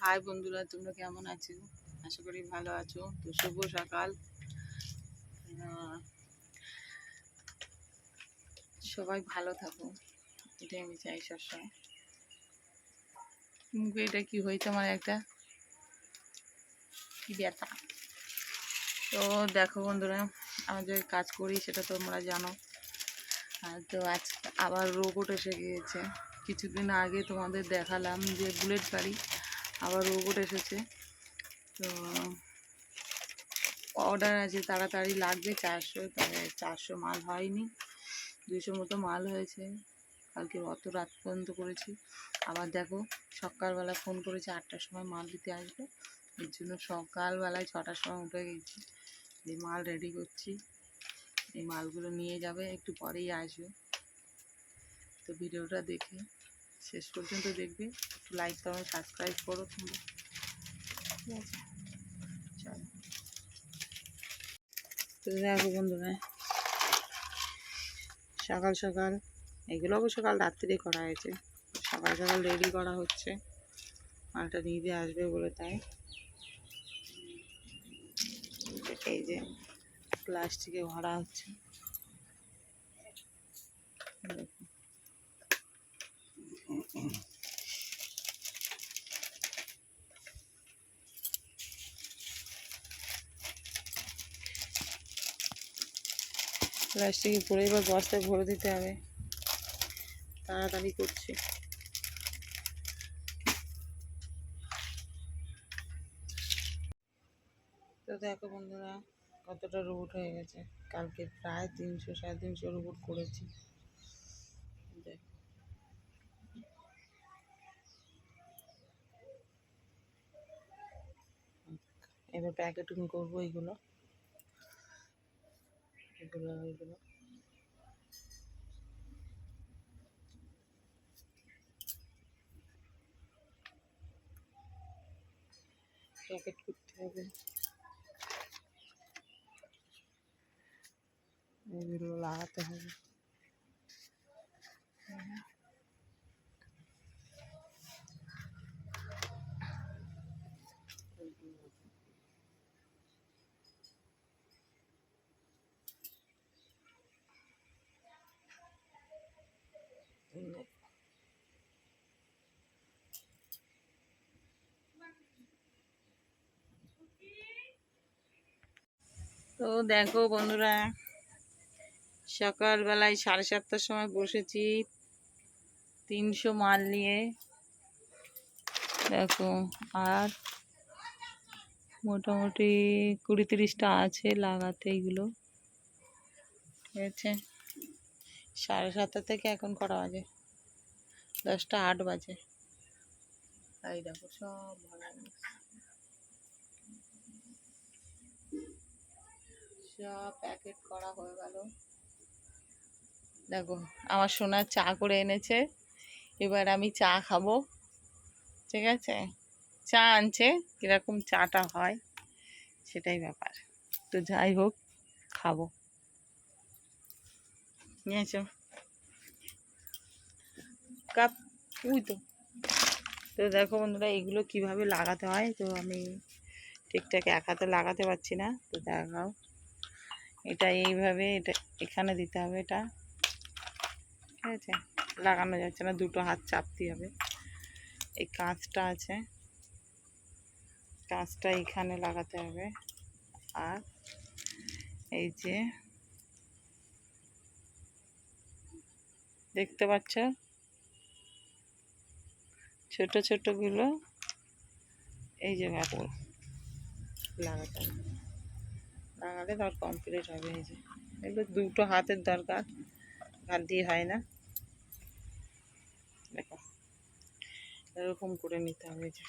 High বন্ধুরা, তোমরা কেমন আছো? আশা করি ভালো আছো। তো শুভ সকাল। সবাই ভালো থাকো। এটাই আমি চাই সবসময়। মুখে এটা কি হয়েছে আমার একটা? কি ব্যথা তো দেখো বন্ধুরা আমি যে কাজ করি সেটা তোমরা জানো। আর তো আজ আবার রোবট এসে গিয়েছে। কিছুদিন আগে তোমাদের দেখালাম যে বুলেট গাড়ি আবার রোবট এসেছে। তো অর্ডার আছে, তাড়াতাড়ি লাগবে। চারশো চারশো মাল হয়নি। দুশো মতো মাল হয়েছে। কালকে অত রাত পর্যন্ত করেছি। আবার দেখো, সকালবেলা ফোন করেছে, আটটার সময় মাল দিতে আসবে। এর জন্য সকালবেলায় ছটার সময় উঠে গেছি। এই মাল রেডি করছি। এই মালগুলো নিয়ে যাবে, একটু পরেই আসবে। তো ভিডিওটা দেখে শেষ পর্যন্ত দেখবে। একটু লাইক করো সাবস্ক্রাইব করো তোমরা। ঠিক আছে? দেখো বন্ধুরা, সকাল সকাল, এগুলো অবশ্য কাল রাত্রে করা হয়েছে। সকাল সকাল রেডি করা হচ্ছে। মালটা নিতে আসবে বলে তাই। এই যে প্লাস্টিকে ভরা হচ্ছে। প্লাস্টিকে পরে এবার বস্তায় ভরে দিতে হবে। তাড়াতাড়ি করছি। তো দেখো বন্ধুরা, কতটা রোবট হয়ে গেছে। কালকে প্রায় তিনশো, সাড়ে তিনশো রোবট করেছি দেখো এবার প্যাকেটিং করব এইগুলো এগুলো এগুলো। প্যাকেট করতে হবে। এগুলো লাগাতে হবে। তো দেখো বন্ধুরা, সকালবেলায় সাড়ে সাতটার সময় বসেছি তিনশো মাল নিয়ে। দেখো, আর মোটামুটি কুড়ি তিরিশটা আছে লাগাতে এইগুলো ঠিক আছে? সাড়ে সাতটা থেকে এখন করা বাজে? দশটা আট বাজে। এই দেখো, সব ভরা সব প্যাকেট করা হয়ে গেল। দেখো, আমার সোনার চা করে এনেছে। এবার আমি চা খাব। ঠিক আছে? চা আনছে, কীরকম চাটা হয় সেটাই ব্যাপার। তো যাই হোক, খাব। নিয়েছো কাপ উই তো। তো দেখো বন্ধুরা, এগুলো কীভাবে লাগাতে হয়? তো আমি ঠিকঠাক এক হাতে লাগাতে পারছি না। তো দেখাও। এটা এইভাবে এটা এখানে দিতে হবে এটা। ঠিক আছে? লাগানো যাচ্ছে না, দুটো হাত চাপতে হবে। এই কাঁচটা আছে। কাঁচটা এখানে লাগাতে হবে। আর এই যে দেখতে পাচ্ছ? ছোট ছোটগুলো এই ব্যাপক লাগাতে হবে। লাগালে তার কমপ্লিট হবে এই যে। এগুলো দুটো হাতের দরকার, হাত দিয়ে হয় না। দেখো, এরকম করে নিতে হবে যে।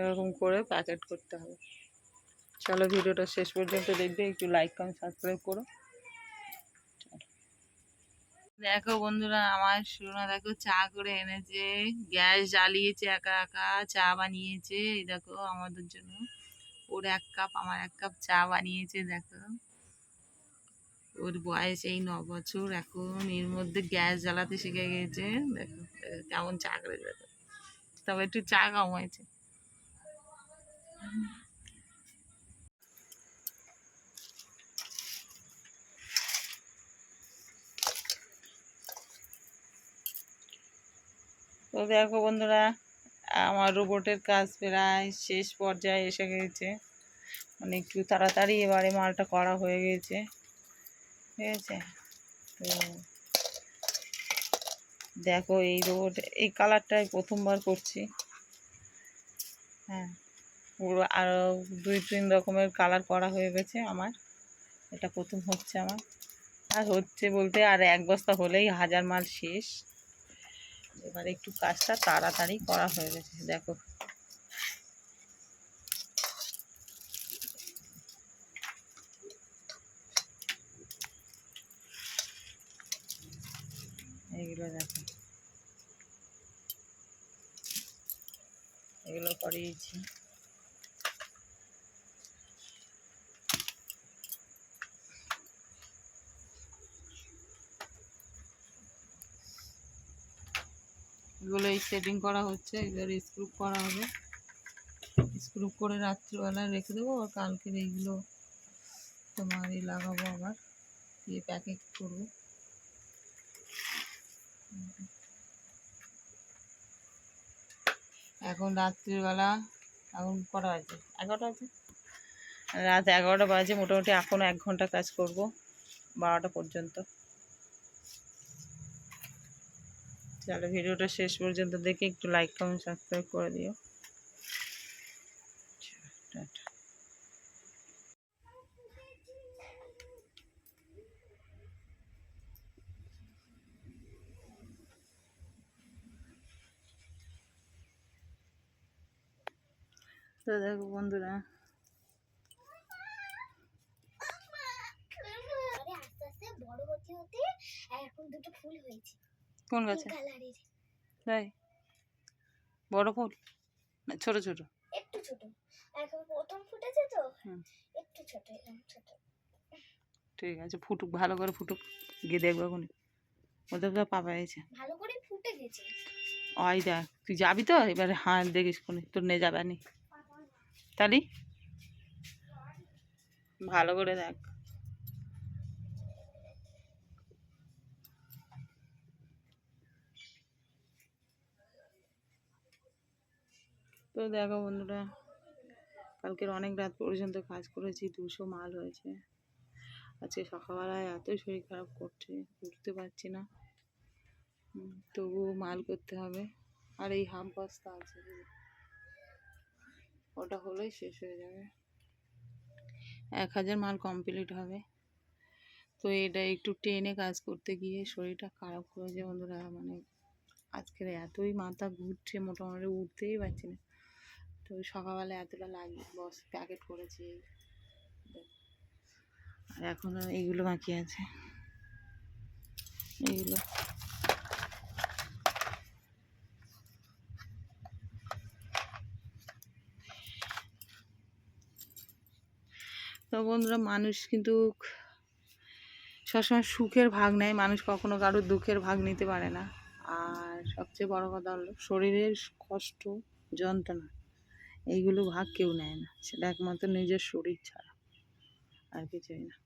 এরকম করে প্যাকেট করতে হবে। চলো ভিডিওটা শেষ পর্যন্ত দেখবে, একটু লাইক কমেন্ট সাবস্ক্রাইব করো। দেখো বন্ধুরা, আমার সোনা দেখো, চা করে এনেছে, গ্যাস জ্বালিয়েছে একা একা, চা বানিয়েছে, এই দেখো আমাদের জন্য। ওর এক কাপ, আমার এক কাপ চা বানিয়েছে, দেখো। ওর বয়স এই ন বছর, এখন এর মধ্যে গ্যাস জ্বালাতে শিখে গেছে, দেখো কেমন চা করে দেবে তবে একটু চা কম তো দেখো বন্ধুরা, আমার রোবটের কাজ প্রায় শেষ পর্যায়ে এসে গেছে। মানে একটু তাড়াতাড়ি এবারে মালটা করা হয়ে গেছে। ঠিক আছে? তো দেখো এই রোবট, এই কালারটাই প্রথমবার করছি। হ্যাঁ পুরো আরও দুই তিন রকমের কালার করা হয়ে গেছে আমার। এটা প্রথম হচ্ছে আমার। আর হচ্ছে বলতে আর এক বস্তা হলেই হাজার মাল শেষ। এবার একটু কাজটা তাড়াতাড়ি করা হয়ে গেছে দেখো। এগুলো দেখো। এগুলো করিয়েছি। এগুলো এই সেটিং করা হচ্ছে এবার স্ক্রুপ করা হবে। স্ক্রুপ করে রাত্রিবেলা রেখে দেবো আর কালকের এইগুলো তোমার এই লাগাবো আবার, দিয়ে প্যাকেট করব। এখন রাত্রিবেলা, এখন কটা বাজে? এগারোটা বাজে? রাত এগারোটা বাজে, মোটামুটি এখনও এক ঘণ্টা কাজ করব, বারোটা পর্যন্ত। তাহলে ভিডিওটা শেষ পর্যন্ত দেখে একটু লাইক কমেন্ট সাবস্ক্রাইব করে দিও। টাটা। তো দেখো বন্ধুরা। আস্তে আস্তে বড় হতে হতে এখন দুটো ফুল হয়েছে। কোন গাছে তাই? বড় ফুল? না ছোট ছোট? একটু ছোট। এখন প্রথম ফুটেছে তো। একটু ছোট ছোট। ঠিক আছে ফুটুক ভালো করে ফুটুক। গিয়ে দেখব এখন ওদের তো পা পেয়েছে ভালো করে ফুটে গেছে। ওই দেখ তুই যাবি তো? এবারে হ্যাঁ দেখিস কোনে তোর নিয়ে যাবে নি। তালি? ভালো করে দেখ। তো দেখো বন্ধুরা, কালকের অনেক রাত পর্যন্ত কাজ করেছি, দুশো মাল হয়েছে। আজকে সকালবেলায় এতই শরীর খারাপ করছে উঠতে পারছি না। তবুও মাল করতে হবে। আর এই হাফ বস্তা আছে ওটা হলেই শেষ হয়ে যাবে। এক হাজার মাল কমপ্লিট হবে। তো এটা একটু টেনে কাজ করতে গিয়ে শরীরটা খারাপ করেছে বন্ধুরা মানে আজকের এতই মাথা ঘুরছে, মোটামুটি উঠতেই পারছি না। তো সকালবেলা এতটা লাগে, বস প্যাকেট করেছি। আর এখনও এইগুলো বাকি আছে। এইগুলো। তো বন্ধুরা, মানুষ কিন্তু সবসময় সুখের ভাগ নেয়। মানুষ কখনো কারোর দুঃখের ভাগ নিতে পারে না। আর সবচেয়ে বড় কথা হলো, শরীরের কষ্ট, যন্ত্রণা। এইগুলো ভাগ কেউ নেয় না। সেটা একমাত্র নিজের শরীর ছাড়া। আর কিছুই না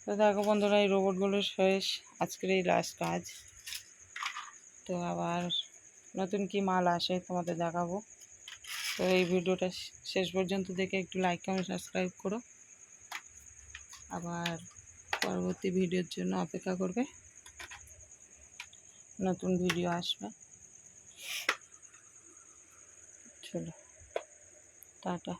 তো দেখো বন্ধুরা, এই রোবটগুলো শেষ। আজকের এই লাস্ট কাজ। তো আবার নতুন কি মাল আসে তোমাদের দেখাবো। তো এই ভিডিওটা শেষ পর্যন্ত দেখে একটু লাইক কমেন্ট সাবস্ক্রাইব করো। আবার পরবর্তী ভিডিওর জন্য অপেক্ষা করবে। নতুন ভিডিও আসবে। চলো, টাটা।